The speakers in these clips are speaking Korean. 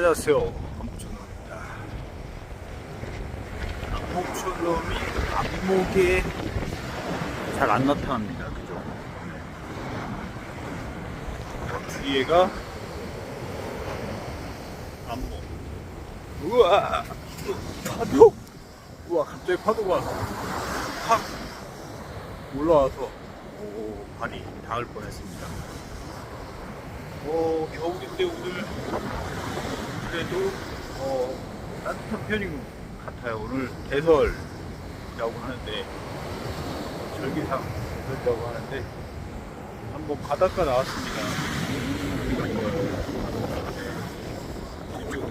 안녕하세요. 안목촌놈입니다. 안목촌놈이 안목에 잘 안 나타납니다. 그죠? 네. 어, 뒤에가 안목. 우와! 파도! 우와, 갑자기 파도가 확 올라와서 오, 발이 닿을 뻔했습니다. 어, 겨울인데 오늘 그래도 어, 따뜻한 편인 것 같아요. 오늘 대설이라고 하는데 절기상 대설이라고 하는데 한번 바닷가 나왔습니다. 이쪽으로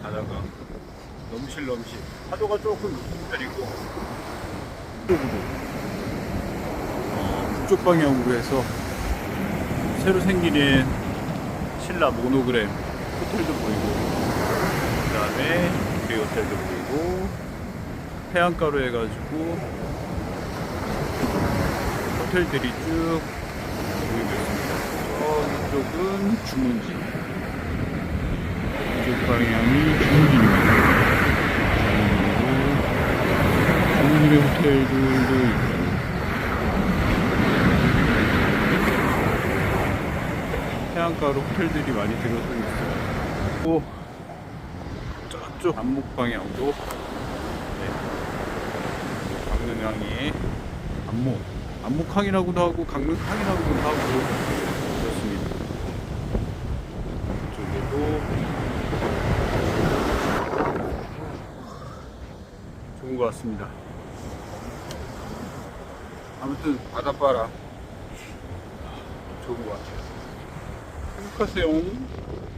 가다가 넘실넘실 파도가 조금 내리고 이쪽으로 어, 북쪽 방향으로 해서 새로 생기는 신라 모노그램 호텔도 보이고 그 다음에 우리 호텔도 보이고 해안가로 해가지고 호텔들이 쭉 보이고 있습니다. 저쪽은 주문지. 이쪽 방향이 주문지입니다. 주문지의 호텔들도 있고. 해안가로 호텔들이 많이 들어서 있어요. 또 저쪽 안목 방향으로 네. 강릉항이 안목 안목항이라고도 하고 강릉항이라고도 하고 그렇습니다. 이쪽에도 좋은 것 같습니다. 아무튼 바닷바람 좋은 것 같아요. 행복하세요.